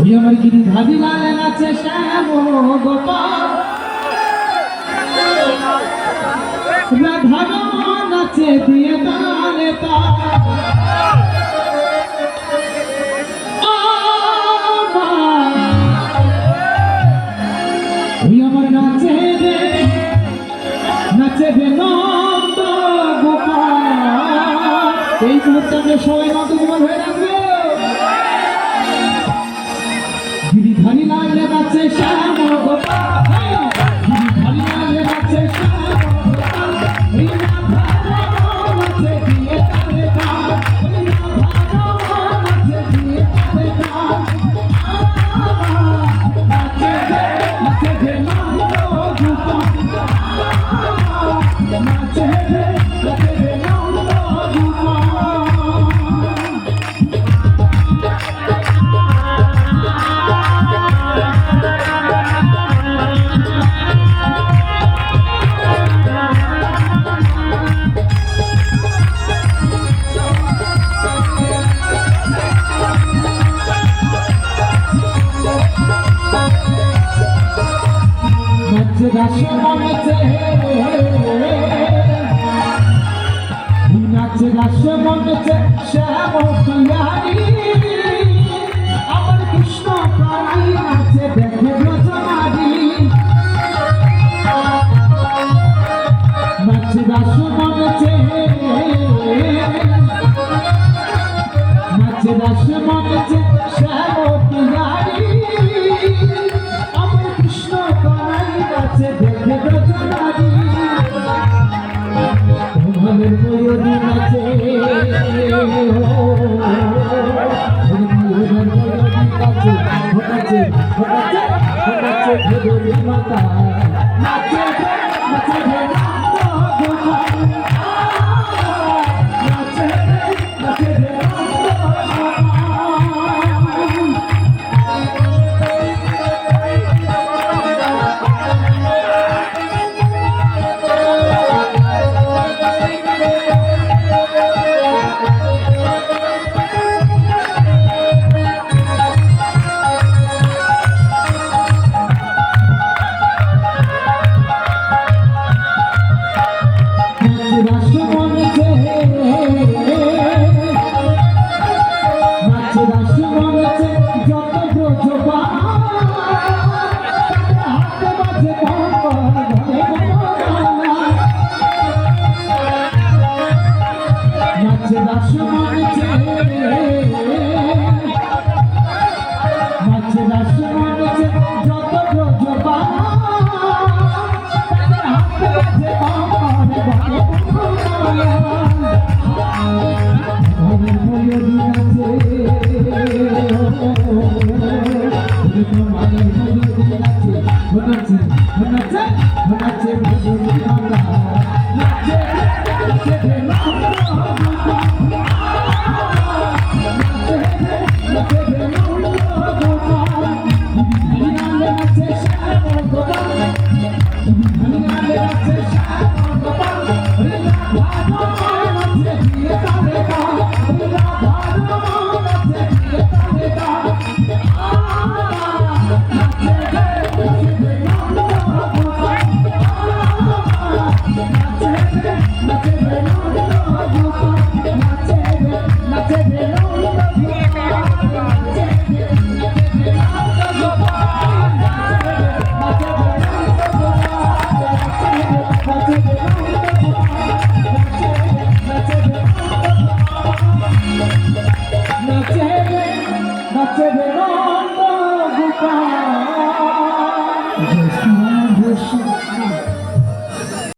ওই কিনি গিরিধারি লাল নাচে শ্যাম গোপাল রাধা নাচে দিয়ে তালে ওই আমার নাচে নাচে রে নন্দ এই মুহূর্তে আমরা সবাই নন্দ নাচে মন চে শ্যাম প্রয়োজন আছে নাচে নাচে নাচে নাচে নাচে নাচে বাসি মরেছে I'm